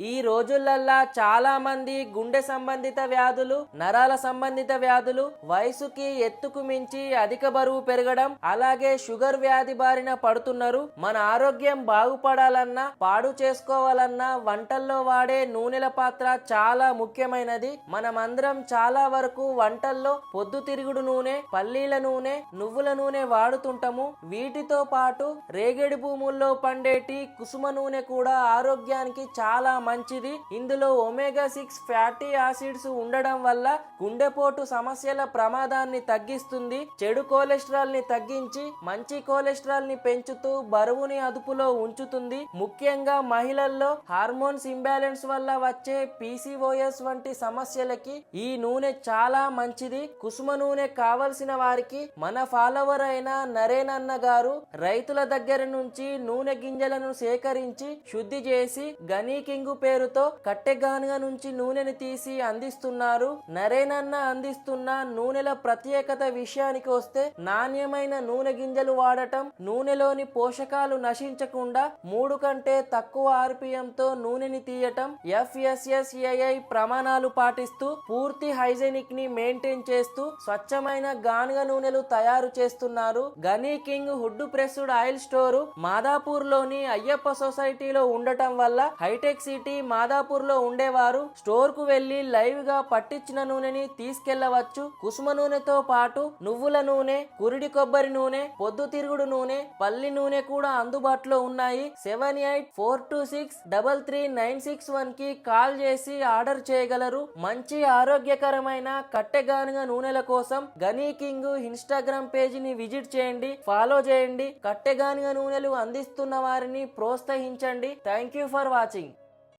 ఈ రోజులల్లా చాలా మంది గుండె సంబంధిత వ్యాధులు నరాల సంబంధిత వ్యాధులు వయసుకి ఎత్తుకు మించి అధిక బరువు పెరగడం అలాగే షుగర్ వ్యాధి బారిన పడుతున్నారు. మన ఆరోగ్యం బాగుపడాలన్నా పాడు చేసుకోవాలన్నా వంటల్లో వాడే నూనెల పాత్ర చాలా ముఖ్యమైనది. మనమందరం చాలా వరకు వంటల్లో పొద్దుతిరుగుడు నూనె పల్లీల నూనె నువ్వుల నూనె వాడుతుంటాము. వీటితో పాటు రేగడి భూముల్లో పండేటి కుసుమ నూనె కూడా ఆరోగ్యానికి చాలా మంచిది. ఇందులో ఒమేగా సిక్స్ ఫ్యాటీ యాసిడ్స్ ఉండడం వల్ల గుండెపోటు సమస్యల ప్రమాదాన్ని తగ్గిస్తుంది. చెడు కొలెస్ట్రాల్ని తగ్గించి మంచి కొలెస్ట్రాల్ని పెంచుతూ బరువుని అదుపులో ఉంచుతుంది. ముఖ్యంగా మహిళల్లో హార్మోన్స్ ఇంబ్యాలెన్స్ వల్ల వచ్చే పీసీఓఎస్ వంటి సమస్యలకి ఈ నూనె చాలా మంచిది. కుసుమ నూనె కావలసిన వారికి మన ఫాలోవర్ అయిన నరేనన్న గారు రైతుల దగ్గర నుంచి నూనె గింజలను సేకరించి శుద్ధి చేసి గనీకింగు పేరుతో కట్టెగానుగా నుంచి నూనెని తీసి అందిస్తున్నారు. నరేనన్న అందిస్తున్న నూనెల ప్రత్యేకత విషయానికి వస్తే నాణ్యమైన నూనె గింజలు వాడటం నూనెలోని పోషకాలు నశించకుండా మూడు కంటే తక్కువ ఆర్పిఎంతో నూనెని తీయటం ఎఫ్ఎస్ఎస్ఏఐ ప్రమాణాలు పాటిస్తూ పూర్తి హైజెనిక్ని మెయింటైన్ చేస్తూ స్వచ్ఛమైన గానుగ నూనెలు తయారు చేస్తున్నారు. Gani King wood pressed oil store మాదాపూర్లోని Ayyappa సొసైటీలో ఉండటం వల్ల హైటెక్ సిటీ మాదాపూర్ మాదాపూర్లో ఉండేవారు. స్టోర్కు వెళ్ళి లైవ్గా పట్టించిన నూనెని తీసుకెళ్ళవచ్చు కుసుమ నూనెతో పాటు నువ్వుల నూనె కురిడి కొబ్బరి నూనె పొద్దుతిరుగుడు నూనె పల్లి నూనె కూడా అందుబాటులో ఉన్నాయి. Seven eight four two six double three nine six వన్కి కాల్ చేసి ఆర్డర్ చేయగలరు. మంచి ఆరోగ్యకరమైన కట్టెగానుగ నూనెల కోసం గనీ కింగ్ ఇన్స్టాగ్రామ్ పేజీని విజిట్ చేయండి ఫాలో చేయండి. కట్టెగానుగ నూనెలు అందిస్తున్న వారిని ప్రోత్సహించండి. Thank you for watching.